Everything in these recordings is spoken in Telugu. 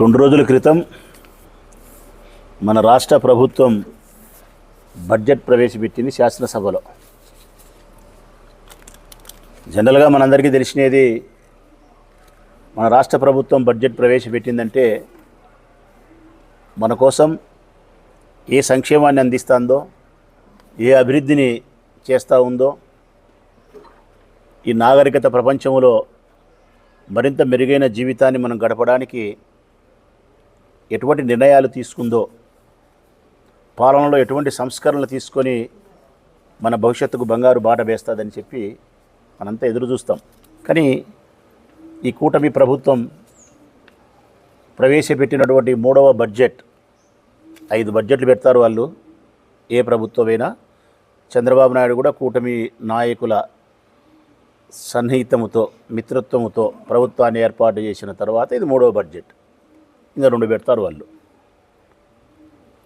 రెండు రోజుల క్రితం మన రాష్ట్ర ప్రభుత్వం బడ్జెట్ ప్రవేశపెట్టింది శాసనసభలో. జనరల్గా మనందరికీ తెలిసినది మన రాష్ట్ర ప్రభుత్వం బడ్జెట్ ప్రవేశపెట్టిందంటే మన కోసం ఏ సంక్షేమాన్ని అందిస్తుందో ఏ అభివృద్ధిని చేస్తూ ఉందో ఈ నాగరికత ప్రపంచంలో మరింత మెరుగైన జీవితాన్ని మనం గడపడానికి ఎటువంటి నిర్ణయాలు తీసుకుందో పాలనలో ఎటువంటి సంస్కరణలు తీసుకొని మన భవిష్యత్తుకు బంగారు బాట వేస్తుందని చెప్పి మనంతా ఎదురు చూస్తాం కానీ ఈ కూటమి ప్రభుత్వం ప్రవేశపెట్టినటువంటి మూడవ బడ్జెట్ ఐదు బడ్జెట్లు పెడతారు వాళ్ళు. ఏ ప్రభుత్వమైనా చంద్రబాబు నాయుడు కూడా కూటమి నాయకుల సన్నిహితముతో మిత్రత్వముతో ప్రభుత్వాన్ని ఏర్పాటు చేసిన తర్వాత ఇది మూడవ బడ్జెట్. ఇంకా రెండు పెడతారు వాళ్ళు.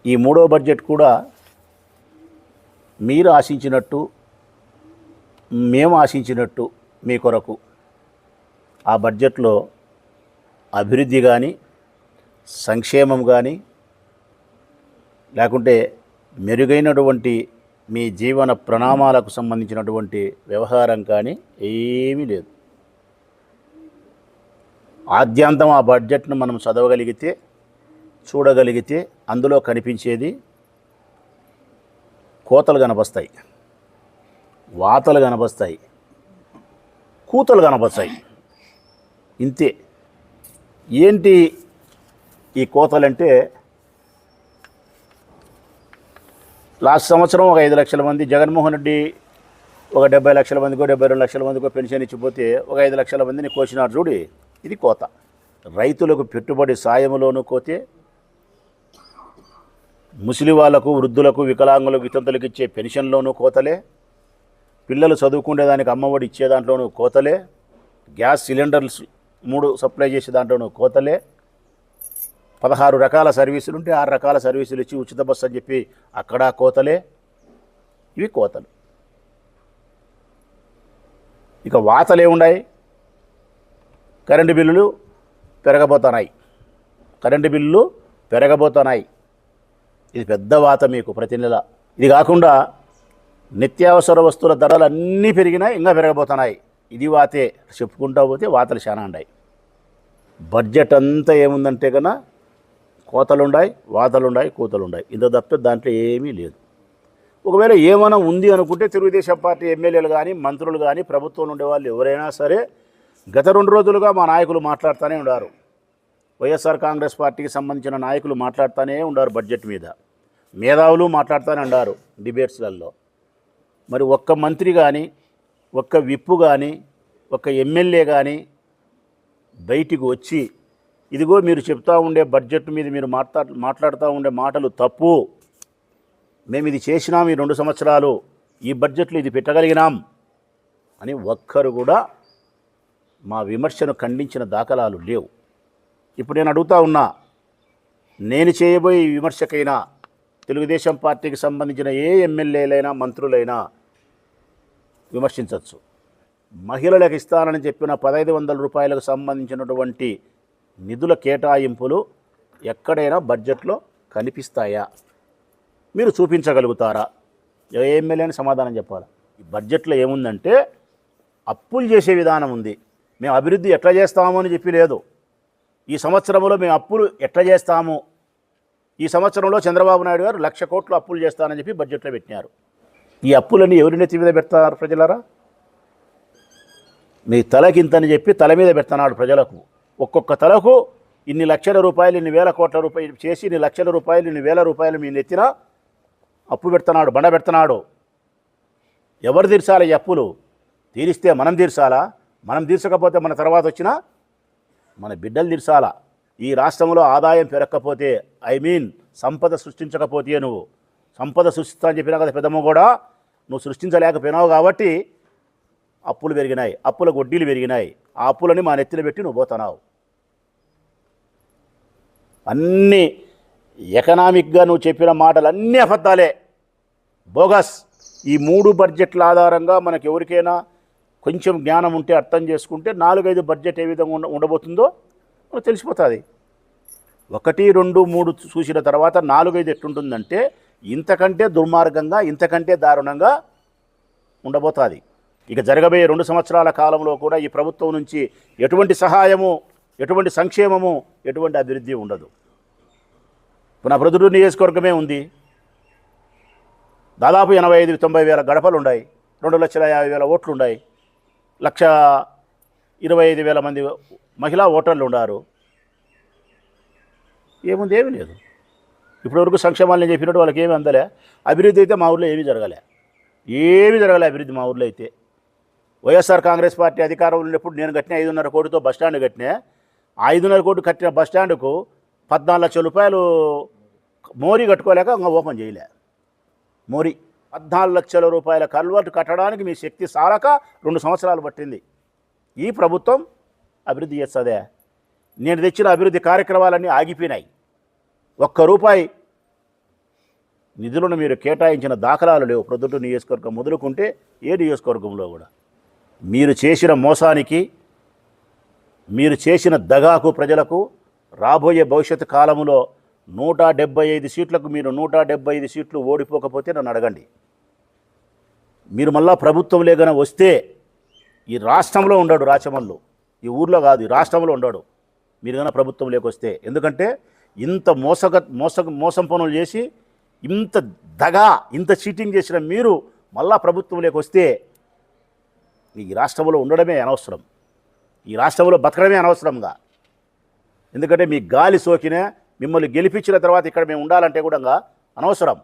ఈ మూడవ బడ్జెట్ కూడా మీరు ఆశించినట్టు మేము ఆశించినట్టు మీ కొరకు ఆ బడ్జెట్లో అభివృద్ధి కానీ సంక్షేమం కానీ లేకుంటే మెరుగైనటువంటి మీ జీవన ప్రణామాలకు సంబంధించినటువంటి వ్యవహారం కానీ ఏమీ లేదు. ఆద్యాంతం ఆ బడ్జెట్ను మనం చదవగలిగితే చూడగలిగితే అందులో కనిపించేది కోతలు కనపస్తాయి. వాతలు కనపస్తాయి. కూతలు కనపస్తాయి. ఇంతే. ఏంటి ఈ కోతలంటే లాస్ట్ సంవత్సరం ఒక ఐదు లక్షల మంది జగన్మోహన్ రెడ్డి ఒక డెబ్బై లక్షల మందికో డెబ్బై రెండు లక్షల మందికో పెన్షన్ ఇచ్చిపోతే ఒక ఐదు లక్షల మందిని కోసినారు చూడి. ఇది కోత. రైతులకు పెట్టుబడి సాయంలోనూ కోతే ముసలి వాళ్ళకు వృద్ధులకు వికలాంగులకు వితంతులకు ఇచ్చే పెన్షన్లోనూ కోతలే. పిల్లలు చదువుకునే దానికి అమ్మఒడి ఇచ్చే దాంట్లోనూ కోతలే. గ్యాస్ సిలిండర్స్ మూడు సప్లై చేసే దాంట్లోనూ కోతలే. పదహారు రకాల సర్వీసులు ఉంటే ఆరు రకాల సర్వీసులు ఇచ్చి ఉచిత బస్సు అని చెప్పి అక్కడ కోతలే. ఇవి కోతలు. ఇక వాతలు ఉన్నాయి కరెంటు బిల్లులు పెరగబోతున్నాయి. కరెంటు బిల్లులు పెరగబోతున్నాయి. ఇది పెద్ద వాత మీకు ప్రతి నెల. ఇది కాకుండా నిత్యావసర వస్తువుల ధరలు అన్నీ పెరిగినాయి ఇంకా పెరగబోతున్నాయి. ఇది వాతే. చెప్పుకుంటా పోతే వాతలు చాలా ఉన్నాయి. బడ్జెట్ అంతా ఏముందంటే కన్నా కోతలుండాయి వాతలుండాయి కూతలుండాయి. ఇంత తప్పితే దాంట్లో ఏమీ లేదు. ఒకవేళ ఏమైనా ఉంది అనుకుంటే తెలుగుదేశం పార్టీ ఎమ్మెల్యేలు కానీ మంత్రులు కానీ ప్రభుత్వంలో ఉండే వాళ్ళు ఎవరైనా సరే గత రెండు రోజులుగా మా నాయకులు మాట్లాడుతూనే ఉన్నారు వైఎస్ఆర్ కాంగ్రెస్ పార్టీకి సంబంధించిన నాయకులు మాట్లాడుతూనే ఉన్నారు బడ్జెట్ మీద. మేధావులు మాట్లాడుతూనే ఉన్నారు డిబేట్స్లలో. మరి ఒక్క మంత్రి కానీ ఒక్క విప్పు కానీ ఒక్క ఎమ్మెల్యే కానీ బయటికి వచ్చి ఇదిగో మీరు చెప్తా ఉండే బడ్జెట్ మీద మీరు మాట్లా మాట్లాడుతూ ఉండే మాటలు తప్పు. మేము ఇది చేసినాం ఈ రెండు సంవత్సరాలు. ఈ బడ్జెట్లో ఇది పెట్టగలిగినాం అని ఒక్కరు కూడా మా విమర్శను ఖండించిన దాఖలాలు లేవు. ఇప్పుడు నేను అడుగుతా ఉన్నా నేను చేయబోయే విమర్శకైనా తెలుగుదేశం పార్టీకి సంబంధించిన ఏ ఎమ్మెల్యేలైనా మంత్రులైనా విమర్శించవచ్చు మహిళలకు ఇస్తానని చెప్పిన పదహైదు వందల రూపాయలకు సంబంధించినటువంటి నిధుల కేటాయింపులు ఎక్కడైనా బడ్జెట్లో కనిపిస్తాయా? మీరు చూపించగలుగుతారా? ఏ ఎమ్మెల్యేని సమాధానం చెప్పాలి? ఈ బడ్జెట్లో ఏముందంటే అప్పులు చేసే విధానం ఉంది. మేము అభివృద్ధి ఎట్లా చేస్తాము అని చెప్పి లేదు. ఈ సంవత్సరంలో మేము అప్పులు ఎట్లా చేస్తాము? ఈ సంవత్సరంలో చంద్రబాబు నాయుడు గారు లక్ష కోట్లు అప్పులు చేస్తానని చెప్పి బడ్జెట్లో పెట్టినారు. ఈ అప్పులన్నీ ఎవరి నెత్తి మీద పెడతారు ప్రజలరా? నీ తలకింతని చెప్పి తల మీద పెడుతున్నాడు ప్రజలకు. ఒక్కొక్క తలకు ఇన్ని లక్షల రూపాయలు ఇన్ని వేల కోట్ల రూపాయలు చేసి ఇన్ని లక్షల రూపాయలు ఇన్ని వేల రూపాయలు మీ నెత్తిన అప్పు పెడుతున్నాడు బండ పెడుతున్నాడు ఎవరు తీర్చాలి ఈ అప్పులు? తీరిస్తే మనం తీర్చాలా? మనం తీర్చకపోతే మన తర్వాత వచ్చిన? మన బిడ్డలు తీర్చాలా? ఈ రాష్ట్రంలో ఆదాయం పెరగకపోతే ఐ మీన్ సంపద సృష్టించకపోతే నువ్వు. సంపద సృష్టిస్తా అని చెప్పినా కదా పెద్దమ్మ కూడా నువ్వు సృష్టించలేకపోయినావు కాబట్టి అప్పులు పెరిగినాయి అప్పుల వడ్డీలు పెరిగినాయి ఆ అప్పులని మా నెత్తిన పెట్టి నువ్వు పోతున్నావు. అన్నీ ఎకనామిక్గా నువ్వు చెప్పిన మాటలు అన్నీ అబద్ధాలే. బోగస్ ఈ మూడు బడ్జెట్ల ఆధారంగా మనకు ఎవరికైనా కొంచెం జ్ఞానం ఉంటే అర్థం చేసుకుంటే నాలుగైదు బడ్జెట్ ఏ విధంగా ఉండ ఉండబోతుందో మనకు తెలిసిపోతుంది. ఒకటి రెండు మూడు చూసిన తర్వాత నాలుగైదు ఎట్లుంటుందంటే ఇంతకంటే దుర్మార్గంగా ఇంతకంటే దారుణంగా ఉండబోతుంది. ఇక జరగబోయే రెండు సంవత్సరాల కాలంలో కూడా ఈ ప్రభుత్వం నుంచి ఎటువంటి సహాయము ఎటువంటి సంక్షేమము ఎటువంటి అభివృద్ధి ఉండదు. నా ప్రొద్దుటూరు నియోజకవర్గమే ఉంది. దాదాపు ఎనభై ఐదు తొంభై వేల గడపలు ఉన్నాయి రెండు లక్షల యాభై వేల ఓట్లు ఉన్నాయి లక్ష ఇరవై ఐదు వేల మంది మహిళా ఓటర్లు ఉన్నారు ఏముంది ఏమీ లేదు. ఇప్పటివరకు సంక్షేమాలు నేను చెప్పినట్టు వాళ్ళకి ఏమి అందలే. అభివృద్ధి అయితే మా ఊర్లో ఏమీ జరగలే. ఏమీ జరగలే అభివృద్ధి మా ఊర్లో అయితే. వైఎస్ఆర్ కాంగ్రెస్ పార్టీ అధికారంలో ఉన్నప్పుడు నేను కట్టిన ఐదున్నర కోటితో బస్టాండ్ కట్టినా ఆ ఐదున్నర కోటి కట్టిన బస్టాండ్కు పద్నాలుగు లక్షల రూపాయలు మోరీ కట్టుకోలేక ఇంకా ఓపెన్ చేయలే. మోరీ పద్నాలుగు లక్షల రూపాయల కల్వర్ట్ కట్టడానికి మీ శక్తి సారక రెండు సంవత్సరాలు పట్టింది. ఈ ప్రభుత్వం అభివృద్ధి చేస్తుందే. నేను తెచ్చిన అభివృద్ధి కార్యక్రమాలన్నీ ఆగిపోయినాయి. ఒక్క రూపాయి నిధులను మీరు కేటాయించిన దాఖలాలు లేవు. ప్రొద్దుటూరు నియోజకవర్గం మొదలుకుంటే ఏ నియోజకవర్గంలో కూడా. మీరు చేసిన మోసానికి మీరు చేసిన దగాకు ప్రజలకు రాబోయే భవిష్యత్తు కాలంలో నూట డెబ్బై ఐదు సీట్లకు మీరు నూట డెబ్బై ఐదు సీట్లు ఓడిపోకపోతే నన్ను అడగండి. మీరు మళ్ళా ప్రభుత్వం లేగన వస్తే ఈ రాష్ట్రంలో ఉండడు రాచమల్లు. ఈ ఊర్లో కాదు ఈ రాష్ట్రంలో ఉండడు. మీరు కన్నా ప్రభుత్వం లేకొస్తే. ఎందుకంటే ఇంత మోసగ మోస మోసం పనులు చేసి ఇంత దగా ఇంత చీటింగ్ చేసిన మీరు మళ్ళా ప్రభుత్వం లేకొస్తే ఈ రాష్ట్రంలో ఉండడమే అనవసరం. ఈ రాష్ట్రంలో బతకడమే అనవసరంగా. ఎందుకంటే మీ గాలి సోకిన మిమ్మల్ని గెలిపించిన తర్వాత ఇక్కడ మేము ఉండాలంటే కూడా అనవసరం.